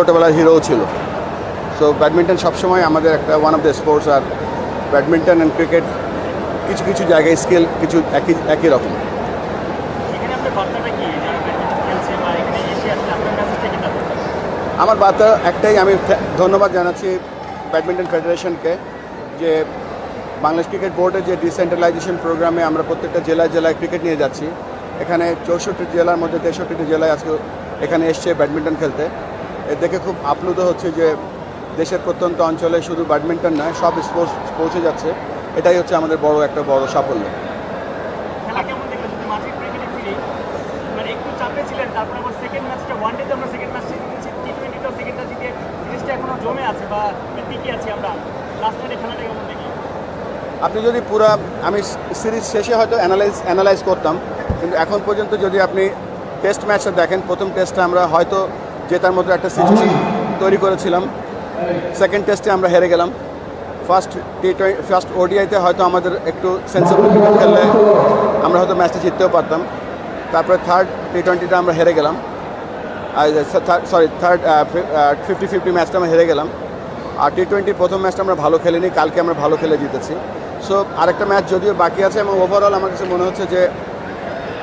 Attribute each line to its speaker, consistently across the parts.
Speaker 1: ছোটোবেলার হিরোও ছিল। So badminton সবসময় আমাদের একটা ওয়ান অফ দ্য স্পোর্টস আর ব্যাডমিন্টন অ্যান্ড ক্রিকেট কিছু কিছু জায়গায় স্কিল কিছু একই একই রকম। আমার বার্তা একটাই আমি ধন্যবাদ জানাচ্ছি ব্যাডমিন্টন ফেডারেশনকে যে বাংলাদেশ ক্রিকেট বোর্ডের যে ডিসেন্ট্রালাইজেশন প্রোগ্রামে আমরা প্রত্যেকটা জেলায় জেলায় ক্রিকেট নিয়ে যাচ্ছি। এখানে চৌষট্টি জেলার মধ্যে তেষট্টিটি জেলায় আজকে এখানে এসছে ব্যাডমিন্টন খেলতে। দেখে খুব আপ্লুত হচ্ছে যে দেশের প্রত্যন্ত অঞ্চলে শুধু ব্যাডমিন্টন নয় সব স্পোর্টস পৌঁছে যাচ্ছে। এটাই হচ্ছে আমাদের বড় একটা বড় সাফল্য।
Speaker 2: মানে
Speaker 1: আপনি যদি পুরা আমি সিরিজ শেষে হয়তো অ্যানালাইজ অ্যানালাইজ করতাম। কিন্তু এখন পর্যন্ত যদি আপনি টেস্ট ম্যাচটা দেখেন প্রথম টেস্টে আমরা হয়তো জেতার মতো একটা সিচুয়েশন তৈরি করেছিলাম। সেকেন্ড টেস্টে আমরা হেরে গেলাম। ফার্স্ট টি টোয়েন্টি ফার্স্ট ওডিআইতে হয়তো আমাদের একটু সেন্সিবল ক্রিকেট খেললে আমরা হয়তো ম্যাচটা জিততেও পারতাম। তারপরে থার্ড টি টোয়েন্টিটা আমরা হেরে গেলাম। সরি থার্ড ফিফটি ফিফটি ম্যাচটা আমরা হেরে গেলাম। আর টি টোয়েন্টি প্রথম ম্যাচটা আমরা ভালো খেলিনি কালকে আমরা ভালো খেলে জিতেছি। সো আরেকটা ম্যাচ যদিও বাকি আছে এবং ওভারঅল আমার কাছে মনে হচ্ছে যে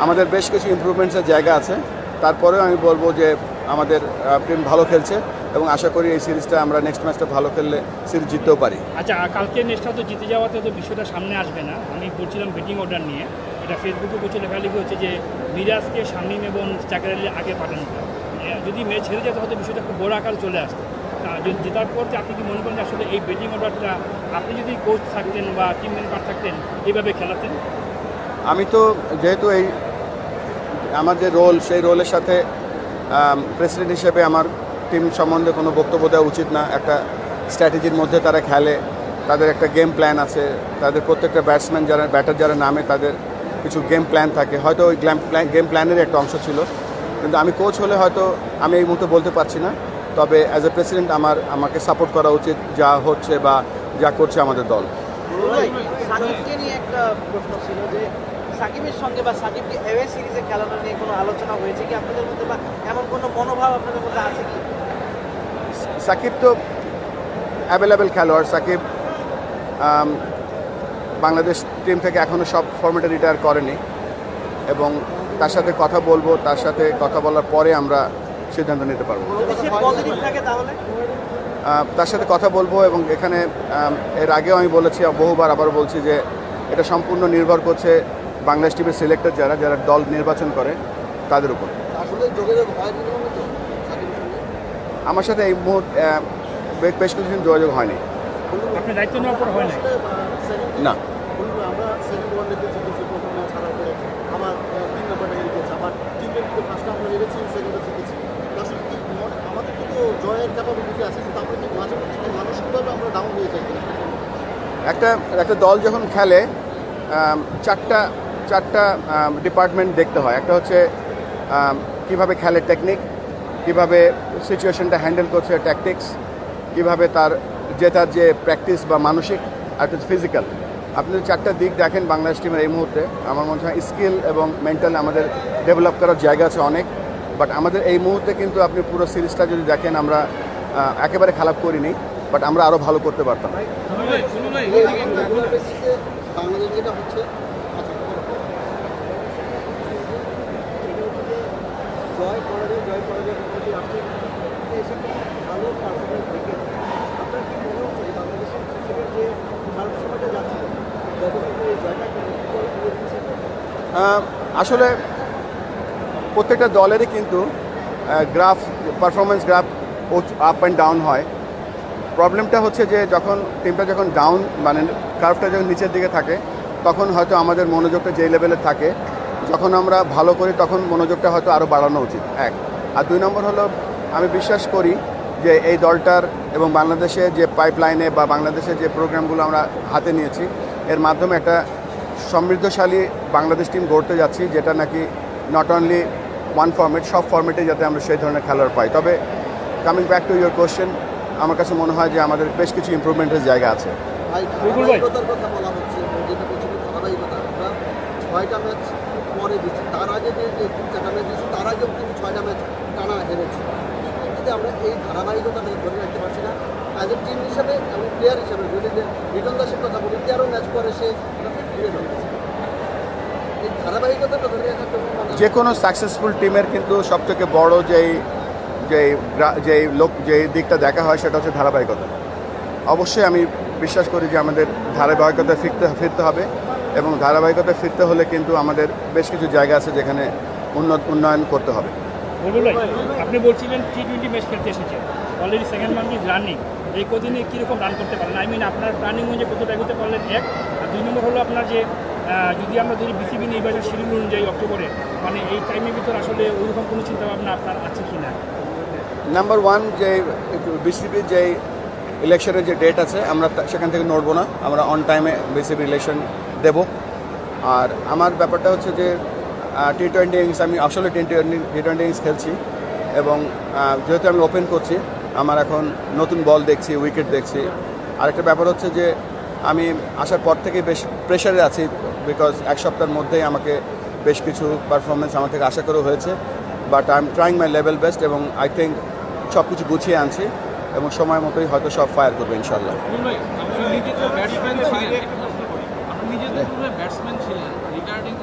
Speaker 1: আমাদের বেশ কিছু ইমপ্রুভমেন্টসের জায়গা আছে। তারপরেও আমি বলব যে আমাদের টিম ভালো খেলছে এবং আশা করি এই সিরিজটা আমরা নেক্সট ম্যাচটা ভালো খেললে সিরিজ জিততেও পারি।
Speaker 3: আচ্ছা কালকে ম্যাচটা তো জিতে যাওয়াতে তো বিষয়টা সামনে আসবে না। আমি বলছিলাম ব্যাটিং অর্ডার নিয়ে। এটা ফেসবুকে প্রচুর লেখালেখি হচ্ছে যে মিরাজকে শামীম এবং আলী আগে পাঠানোটা এ, যদি ম্যাচ হেরে যেত হয়তো বিষয়টা খুব বড় আকার চলে আসতো। যদি জেতার পর আপনি কি মনে করেন যে আসলে এই ব্যাটিং অর্ডারটা আপনি যদি কোচ থাকতেন বা টিম মেম্বার থাকতেন এইভাবে খেলাতেন?
Speaker 1: আমি তো যেহেতু এই আমার যে রোল সেই রোলের সাথে প্রেসিডেন্ট হিসেবে আমার টিম সম্বন্ধে কোনো বক্তব্য দেওয়া উচিত না। একটা স্ট্র্যাটেজির মধ্যে তারা খেলে, তাদের একটা গেম প্ল্যান আছে, তাদের প্রত্যেকটা ব্যাটসম্যান যারা ব্যাটার যারা নামে, তাদের কিছু গেম প্ল্যান থাকে। হয়তো ওই গেম প্ল্যান গেম প্ল্যানের একটা অংশ ছিল। কিন্তু আমি কোচ হলে হয়তো আমি এই মুহূর্তে বলতে পারছি না। তবে অ্যাজ এ প্রেসিডেন্ট আমার, আমাকে সাপোর্ট করা উচিত যা হচ্ছে বা যা করছে আমাদের দল।
Speaker 4: সাকিবের সঙ্গে বা সাকিবকে এওয়ে সিরিজে খেলানো নিয়ে কোনো আলোচনা হয়েছে কি আপনাদের মধ্যে বা এমন কোনো মনোভাব আপনাদের মধ্যে আছে কি?
Speaker 1: সাকিব তো অ্যাভেলেবেল খেলোয়াড়। সাকিব বাংলাদেশ টিম থেকে এখনও সব ফর্মেটে রিটায়ার করেনি এবং তার সাথে কথা বলব তার সাথে কথা বলার পরে আমরা সিদ্ধান্ত নিতে পারব।
Speaker 4: যদি থাকে তাহলে?
Speaker 1: তার সাথে কথা বলব এবং এখানে এর আগেও আমি বলেছি বহুবার আবার বলছি যে এটা সম্পূর্ণ নির্ভর করছে বাংলাদেশ টিমের সিলেক্টর যারা যারা দল নির্বাচন করে তাদের উপর।
Speaker 4: আসলে যোগাযোগ হয় কিন্তু
Speaker 1: আমার সাথে এই মুহূর্তে বেশ- কিছুদিন যোগাযোগ হয়নি।
Speaker 3: হয় না
Speaker 1: একটা একটা দল যখন খেলে চারটা চারটা ডিপার্টমেন্ট দেখতে হয়। একটা হচ্ছে কীভাবে খেলে টেকনিক কীভাবে সিচুয়েশনটা হ্যান্ডেল করছে ট্যাকটিক্স কীভাবে তার জেতার যে প্র্যাকটিস বা মানসিক আর একটা ফিজিক্যাল আপনি যদি চারটা দিক দেখেন বাংলাদেশ টিমের এই মুহূর্তে আমার মনে হয় স্কিল এবং মেন্টাল আমাদের ডেভেলপ করার জায়গা আছে অনেক। বাট আমাদের এই মুহূর্তে কিন্তু আপনি পুরো সিরিজটা যদি দেখেন আমরা একেবারে খারাপ করিনি বাট আমরা আরও ভালো করতে পারতাম
Speaker 5: রেগুলার বেসিসে বাংলাদেশ যেটা হচ্ছে আচ্ছা, জয় পরাজয় জয় পরাজয় মধ্যে আপনি এসে একটা ভালো পারফরমেন্স দেখেছেন আপনার কি মনে হচ্ছে যে বাংলাদেশের ক্রিকেটের যে খারাপ সময়টা যাচ্ছে যতক্ষণ এই জয়টা করে করে দিচ্ছে
Speaker 1: আহ, আসলে প্রত্যেকটা দলেরই কিন্তু graph performance graph up and down হয়। প্রবলেমটা হচ্ছে যে যখন টিমটা যখন ডাউন মানে কার্ভটা যখন নিচের দিকে থাকে, তখন হয়তো আমাদের মনোযোগটা যেই লেভেলে থাকে, যখন আমরা ভালো করি তখন মনোযোগটা হয়তো আরও বাড়ানো উচিত, এক। আর দুই নম্বর হলো আমি বিশ্বাস করি যে এই দলটার এবং বাংলাদেশে যে পাইপলাইনে বা বাংলাদেশে যে প্রোগ্রামগুলো আমরা হাতে নিয়েছি এর মাধ্যমে একটা সমৃদ্ধশালী বাংলাদেশ টিম গড়তে যাচ্ছি যেটা নাকি নট অনলি ওয়ান ফর্মেট সব ফর্মেটে যাতে আমরা সেই ধরনের খেলোয়াড় পাই। তবে coming back to your question আমার কাছে মনে হয় যে আমাদের বেশ কিছু ইমপ্রুভমেন্টের জায়গা আছে।
Speaker 5: ধারাবাহিকতা পরে তার আগে যে চারটা ম্যাচ দিচ্ছি তার আগেও কিন্তু ছয়টা ম্যাচ টানা হেরেছি। সাথে আমরা এই ধারাবাহিকতাটা ধরে রাখতে পারছি না। অ্যাজ এ টিম হিসাবে এবং প্লেয়ার হিসাবে যদি রিটন দাসের কথা বলি তেরো ম্যাচ পরে সে ফিরে এই ধারাবাহিকতাটা ধরে রাখার জন্য
Speaker 1: যে কোনো সাকসেসফুল টিমের কিন্তু সব থেকে বড় যেই যেই যেই লোক যেই দিকটা দেখা হয়, সেটা হচ্ছে ধারাবাহিকতা। অবশ্যই আমি বিশ্বাস করি যে আমাদের ধারাবাহিকতা ফিরতে ফিরতে হবে। এবং ধারাবাহিকতা ফিরতে হলে কিন্তু আমাদের বেশ কিছু জায়গা আছে যেখানে উন্নত উন্নয়ন করতে হবে।
Speaker 3: আপনি বলছিলেন টি টোয়েন্টি ম্যাচ খেলতে এসেছেন already second month is running এই কদিনে কীরকম রান করতে পারলেন আই মিন আপনার রানিং অনুযায়ী কতটা এগোতে পারলেন? এক। আর দুই নম্বর হলো আপনার যে যদি আমরা ধরি বিসিবি নির্বাচন শিডিউল অনুযায়ী অক্টোবরে মানে এই টাইমের ভিতর আসলে ওইরকম কোনো চিন্তাভাবনা আপনার আছে কি না
Speaker 1: নাম্বার ওয়ান যে বিসিবির যে ইলেকশনের যে ডেট আছে আমরা সেখান থেকে নড়বো না। আমরা অন টাইমে বিসিবি ইলেকশন দেব। আর আমার ব্যাপারটা হচ্ছে যে টি টোয়েন্টি ইনিংস আমি আসলে T twenty T twenty innings খেলছি এবং যেহেতু আমি ওপেন করছি, আমার এখন নতুন বল দেখছি উইকেট দেখছি। আরেকটা ব্যাপার হচ্ছে যে, আমি আসার পর থেকে বেশ প্রেশারে আছি বিকজ এক সপ্তাহের মধ্যেই আমাকে বেশ কিছু পারফরমেন্স আমার থেকে আশা করে হয়েছে। But I am trying my level best এবং আই থিঙ্ক সব কিছু গুছিয়ে আনছি এবং সময় মতোই হয়তো সব ফায়ার করবে ইনশাল্লাহ
Speaker 6: তো ব্যাটসম্যান ছিলেন রিগার্ডিং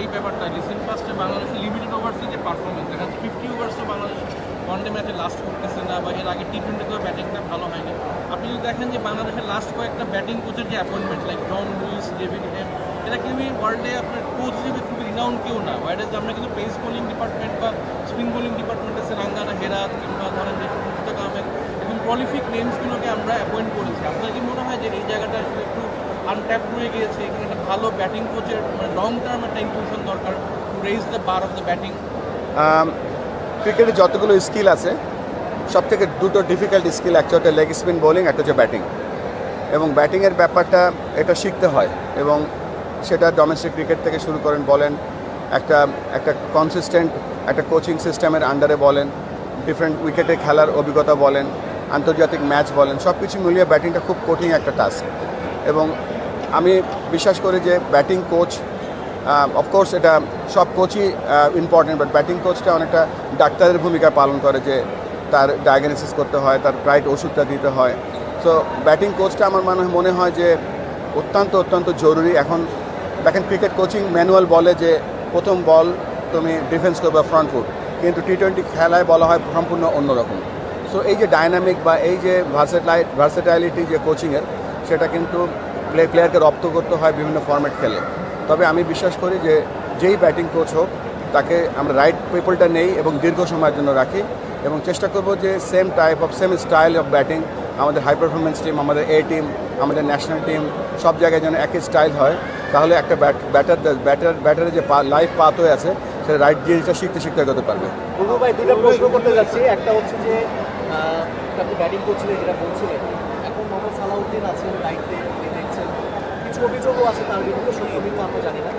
Speaker 6: এই ব্যাপারটা রিসেন্ট পাস্টে বাংলাদেশের লিমিটেড ওভার্সে যে পারফরমেন্স দেখা যাচ্ছে ফিফটি ওভার্সও বাংলাদেশ ওয়ানডে ম্যাচে লাস্ট করতেছে না বা এর আগে টি টোয়েন্টিতেও ব্যাটিংটা ভালো হয়নি। আপনি যদি দেখেন যে বাংলাদেশের লাস্ট কয়েকটা ব্যাটিং কোচের যে appointment like John Lewis David Hemp এরা কিন্তু ওয়ার্ল্ডে আপনার কোচ হিসেবে খুবই রিনাউন্ড কেউ না। ওয়াইড আমরা কিন্তু পেস বোলিং ডিপার্টমেন্ট বা স্পিন বোলিং ডিপার্টমেন্ট আছে রাঙ্গানা হেরাত কিংবা ধরেন যে মুস্তাক আহমেদ এবং প্রলিফিক নেমসগুলোকে আমরা অ্যাপয়েন্ট করেছি। আপনার কি মনে হয় যে এই জায়গাটা আসলে একটু আনট্যাপ রয়ে গিয়েছে, এখানে একটা ভালো ব্যাটিং কোচের মানে লং টার্ম একটা ইনক্লুশন দরকার to raise the bar of the batting
Speaker 1: ক্রিকেটে যতগুলো স্কিল আছে সব থেকে দুটো ডিফিকাল্ট স্কিল একটা হচ্ছে লেগ স্পিন বোলিং একটা হচ্ছে ব্যাটিং এবং ব্যাটিংয়ের ব্যাপারটা এটা শিখতে হয় এবং সেটা ডোমেস্টিক ক্রিকেট থেকে শুরু করেন, বলেন, একটা একটা কনসিস্টেন্ট একটা কোচিং সিস্টেমের আন্ডারে বলেন ডিফারেন্ট উইকেটে খেলার অভিজ্ঞতা বলেন, আন্তর্জাতিক ম্যাচ বলেন সব কিছু মিলিয়ে ব্যাটিংটা খুব কঠিন একটা টাস্ক এবং আমি বিশ্বাস করি যে ব্যাটিং কোচ অফকোর্স এটা সব কোচই ইম্পর্টেন্ট বাট ব্যাটিং কোচটা অনেকটা ডাক্তারের ভূমিকা পালন করে যে তার ডায়াগনোসিস করতে হয়, তার রাইট ওষুধটা দিতে হয়। সো ব্যাটিং কোচটা আমার মনে মনে হয় যে অত্যন্ত অত্যন্ত জরুরি। এখন দেখেন ক্রিকেট কোচিং ম্যানুয়াল বলে যে প্রথম বল তুমি ডিফেন্স করবে ফ্রন্ট ফুট কিন্তু টি টোয়েন্টি খেলায় বলা হয় সম্পূর্ণ অন্যরকম। সো এই যে ডায়নামিক বা এই যে ভার্সেটাইল ভার্সেটাইলিটি যে কোচিংয়ের সেটা কিন্তু প্লেয়ারকে রপ্ত করতে হয় বিভিন্ন ফর্ম্যাট খেলে। তবে আমি বিশ্বাস করি যে, যেই ব্যাটিং কোচ হোক, তাকে আমরা রাইট পিপলটা নেই এবং দীর্ঘ সময়ের জন্য রাখি এবং চেষ্টা করব যে same type of same style of batting আমাদের হাই পারফরমেন্স টিম আমাদের এ টিম আমাদের ন্যাশনাল টিম সব জায়গায় যেন একই স্টাইল হয়। তাহলে একটা ব্যাট ব্যাটার ব্যাটার ব্যাটারের যে লাইফ পাত হয়ে আছে সেটা রাইট জিনিসটা শিখতে শিখতে এগোতে পারবে।
Speaker 4: ভাই প্রশ্ন করতে যাচ্ছি। একটা হচ্ছে যে ব্যাটিং করছিলেন, যেটা বলছিলেন। এখন মোহাম্মদ সালাউদ্দিন আছেন অভিযোগও আছে তার বিরুদ্ধে, সত্য মিথ্যা আমরা জানি না।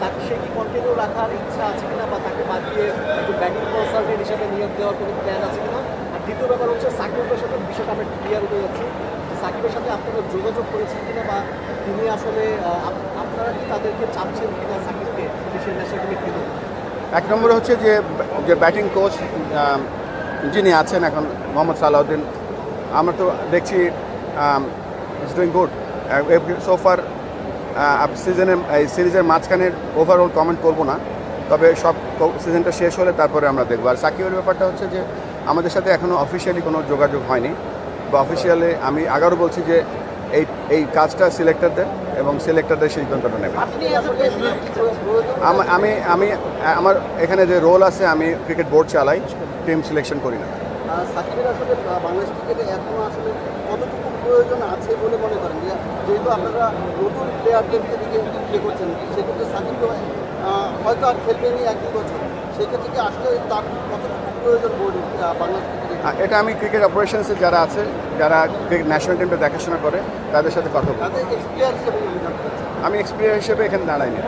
Speaker 4: তাকে সে কি কন্টিনিউ রাখার ইচ্ছা আছে কিনা বা তাকে বাদ দিয়ে একটু ব্যাটিং কনসালটেন্ট হিসেবে নিয়োগ দেওয়ার কোনো প্ল্যান আছে কিনা? আর দ্বিতীয় ব্যাপার হচ্ছে সাকিবের সাথে বিষয়টা আমরা ক্লিয়ার হতে যাচ্ছি। সাকিবের সাথে আপনারা যোগাযোগ করেছেন কিনা বা তিনি আসলে আপনারা কি তাদেরকে চাপছেন কিনা সাকিবকে দেশের ন্যাশনাল খেলুন
Speaker 1: এক নম্বরে হচ্ছে যে যে ব্যাটিং কোচ যিনি আছেন এখন মোহাম্মদ সালাউদ্দিন, আমরা তো দেখছি ইটস ডুইং গুড সোফার সিজনের এই সিরিজের মাঝখানে ওভারঅল কমেন্ট করব না। তবে সব সিজনটা শেষ হলে তারপরে আমরা দেখব। আর সাকিবের ব্যাপারটা হচ্ছে যে, আমাদের সাথে এখনও অফিসিয়ালি কোনো যোগাযোগ হয়নি। বা অফিসিয়ালি আমি আগারও বলছি যে, এই এই কাজটা সিলেক্টরদের এবং সিলেক্টরদের সিদ্ধান্তটা নেবে। আম- আমি আমি, আমার এখানে যে রোল আছে, আমি ক্রিকেট বোর্ড চালাই টিম সিলেকশন করি না।
Speaker 5: বাংলাদেশ যেহেতু আপনারা নতুন প্লেয়ারদেরকে দিকে ইয়ে করছেন সেক্ষেত্রে সাকিব হয়তো আর খেলবেনি এক দুই বছর। সেক্ষেত্রে কি আসলে তার কতটুকু প্রয়োজন বোর্ড বাংলাদেশ
Speaker 1: এটা আমি ক্রিকেট অপারেশনসে যারা আছে যারা ক্রিকেট ন্যাশনাল টিমটা দেখাশোনা করে তাদের সাথে কথা
Speaker 5: বলি আমি
Speaker 1: এক্সপ্লেয়ার এক্সপিরিয়েন্স হিসেবে এখানে দাঁড়াইনি।